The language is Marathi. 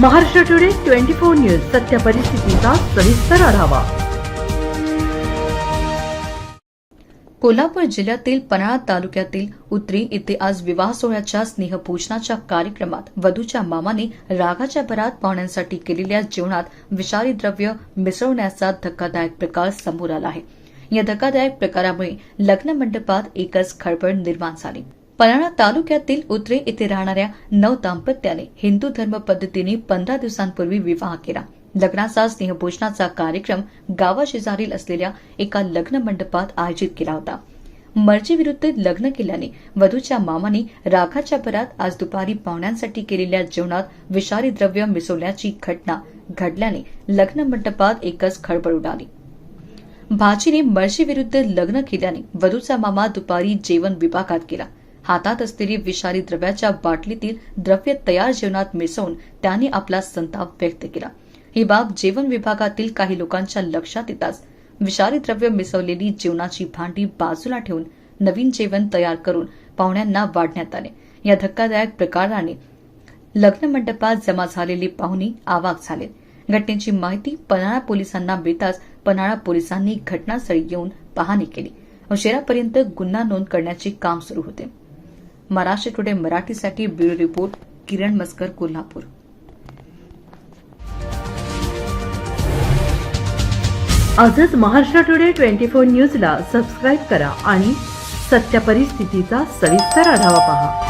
Maharashtra today twenty four news सत्य परिस्थितीचा सविस्तर आढावा. कोल्हापूर जिल्ह्यातील पन्हाळा तालुक्यातील उत्री येथे आज विवाह सोहळ्याच्या स्नेहपूजनाच्या कार्यक्रमात वधूच्या मामाने रागाच्या भरात पाहुण्यांसाठी केलेल्या जेवणात विषारी द्रव्य मिसळण्याचा धक्कादायक प्रकार समोर आला आहे. या धक्कादायक प्रकारामुळे लग्न मंडपात एकच खळबळ निर्माण झाली. पन्हाळा तालुक्यातील उतरे येथे राहणाऱ्या नव दाम्पत्याने हिंदू धर्म पद्धतीने पंधरा दिवसांपूर्वी विवाह केला. लग्नाचा स्नेहभोजनाचा कार्यक्रम गावाशेजारील असलेल्या एका लग्न मंडपात आयोजित केला होता. मर्जीविरुद्ध लग्न केल्याने वधूच्या मामाने राखाच्या भरात आज दुपारी पाहुण्यांसाठी केलेल्या जेवणात विषारी द्रव्य मिसवल्याची घटना घडल्याने लग्न मंडपात एकच खळबळ उडाली. भाचीने मर्जीविरुद्ध लग्न केल्याने वधूचा मामा दुपारी जेवण विभागात गेला. हातात असलेली विषारी द्रव्याच्या बाटलीतील द्रव्य तयार जेवणात मिसळून त्याने आपला संताप व्यक्त केला. ही बाब जेवण विभागातील काही लोकांच्या लक्षात येताच विषारी द्रव्य मिसळलेली जेवणाची भांडी बाजूला ठेवून नवीन जेवण तयार करून पाहुण्यांना वाढण्यात आले. या धक्कादायक प्रकाराने लग्न मंडपात जमा झालेली पाहुणी आवाक झाले. घटनेची माहिती पन्हाळा पोलिसांना मिळताच पन्हाळा पोलिसांनी घटनास्थळी येऊन पाहणी केली. उशिरापर्यंत गुन्हा नोंद करण्याचे काम सुरू होते. महाराष्ट्र टुडे मराठीसाठी ब्युरो रिपोर्ट किरण मस्कर कोल्हापूर. आजच महाराष्ट्र टुडे ट्वेंटी फोर न्यूजला सबस्क्राईब करा आणि सत्य परिस्थितीचा सविस्तर आढावा पहा.